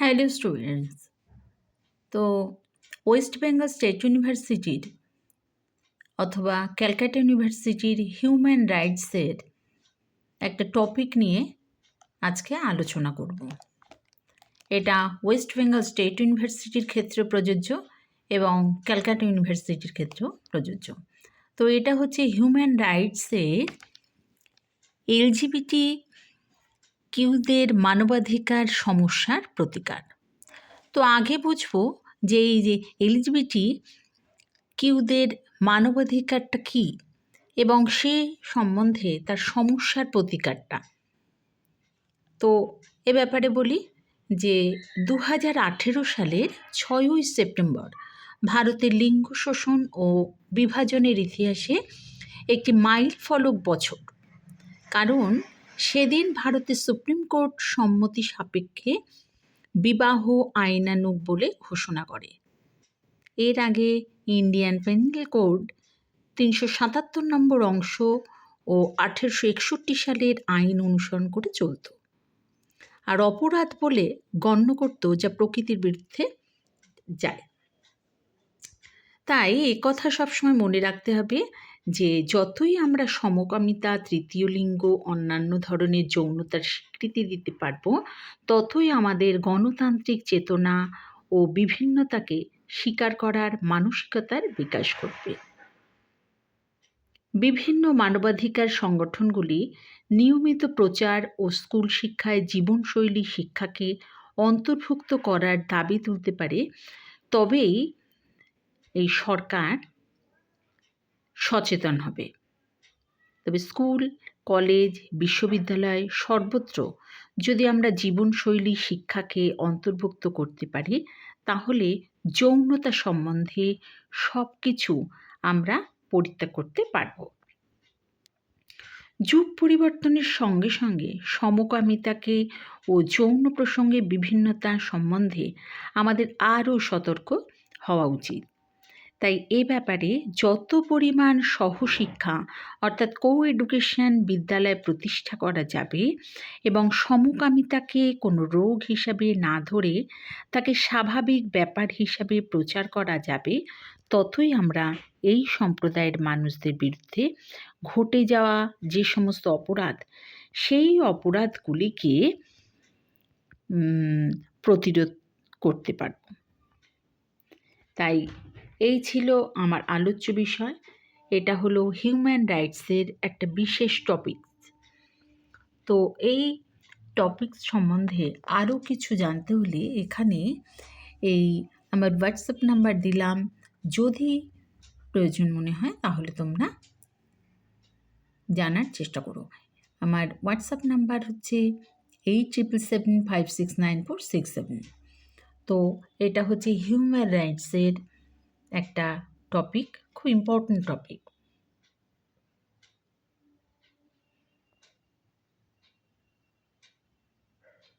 Hello students. তো West Bengal state ইউনিভার্সিটির অথবা ক্যালকাটা ইউনিভার্সিটির হিউম্যান রাইটসের একটা টপিক নিয়ে আজকে আলোচনা করব। এটা ওয়েস্ট বেঙ্গল স্টেট ইউনিভার্সিটির ক্ষেত্রে প্রযোজ্য এবং ক্যালকাটা ইউনিভার্সিটির ক্ষেত্রেও প্রযোজ্য। তো এটা হচ্ছে হিউম্যান রাইটসের এলজিবিটি কিউদের মানবাধিকার সমস্যার প্রতিকার। তো আগে বুঝব যে এই যে এলিজিবিটি কিউদের মানবাধিকারটা কী এবং সে সম্বন্ধে তার সমস্যার প্রতিকারটা। তো এ ব্যাপারে বলি যে দু হাজার আঠেরো সালের ছয়ই সেপ্টেম্বর ভারতের লিঙ্গ শোষণ ও বিভাজনের ইতিহাসে একটি মাইল ফলক বছর। কারণ সেদিন ভারতের সুপ্রিম কোর্ট সম্মতি সাপেক্ষে বিবাহ আইনানুগ বলে ঘোষণা করে। এর আগে ইন্ডিয়ান পেনাল কোড তিনশো সাতাত্তর নম্বর অংশ ও আঠেরোশো একষট্টি সালের আইন অনুসরণ করে চলত। আর অপরাধ বলে গণ্য করত যা প্রকৃতির বিরুদ্ধে যায়। তাই কথা সবসময় মনে রাখতে হবে যে যতই আমরা সমকামিতা, তৃতীয় লিঙ্গ, অন্যান্য ধরনের যৌনতার স্বীকৃতি দিতে পারব, ততই আমাদের গণতান্ত্রিক চেতনা ও বিভিন্নতাকে স্বীকার করার মানসিকতার বিকাশ ঘটবে। বিভিন্ন মানবাধিকার সংগঠনগুলি নিয়মিত প্রচার ও স্কুল শিক্ষায় জীবনশৈলী শিক্ষাকে অন্তর্ভুক্ত করার দাবি তুলতে পারে, তবেই এই সরকার সচেতন হবে। তবে স্কুল, কলেজ, বিশ্ববিদ্যালয় সর্বত্র যদি আমরা জীবনশৈলী, শিক্ষাকে অন্তর্ভুক্ত করতে পারি, তাহলে যৌনতা সম্বন্ধে সব কিছু আমরা পরিত্যাগ করতে পারব। যুগ পরিবর্তনের সঙ্গে সঙ্গে সমকামিতাকে ও যৌন প্রসঙ্গে বিভিন্নতা সম্বন্ধে আমাদের আরও সতর্ক হওয়া উচিত। তাই এ ব্যাপারে যত পরিমাণ সহশিক্ষা, অর্থাৎ কো এডুকেশন বিদ্যালয় প্রতিষ্ঠা করা যাবে এবং সমকামিতাকে কোনো রোগ হিসাবে না ধরে তাকে স্বাভাবিক ব্যাপার হিসাবে প্রচার করা যাবে, ততই আমরা এই সম্প্রদায়ের মানুষদের বিরুদ্ধে ঘটে যাওয়া যে সমস্ত অপরাধ, সেই অপরাধগুলিকে প্রতিরোধ করতে পারব। তাই এই ছিল আমার আলোচ্য বিষয়। এটা হলো হিউম্যান রাইটসের একটা বিশেষ টপিক তো এই টপিক সম্বন্ধে আরও কিছু জানতে হলে এখানে এই আমার হোয়াটসঅ্যাপ নাম্বার দিলাম। যদি প্রয়োজন মনে হয় তাহলে তোমরা জানার চেষ্টা করো। আমার হোয়াটসঅ্যাপ নাম্বার হচ্ছে eight triple seven five six nine four six seven তো এটা হচ্ছে হিউম্যান রাইটসের একটা টপিক খুব ইম্পর্ট্যান্ট টপিক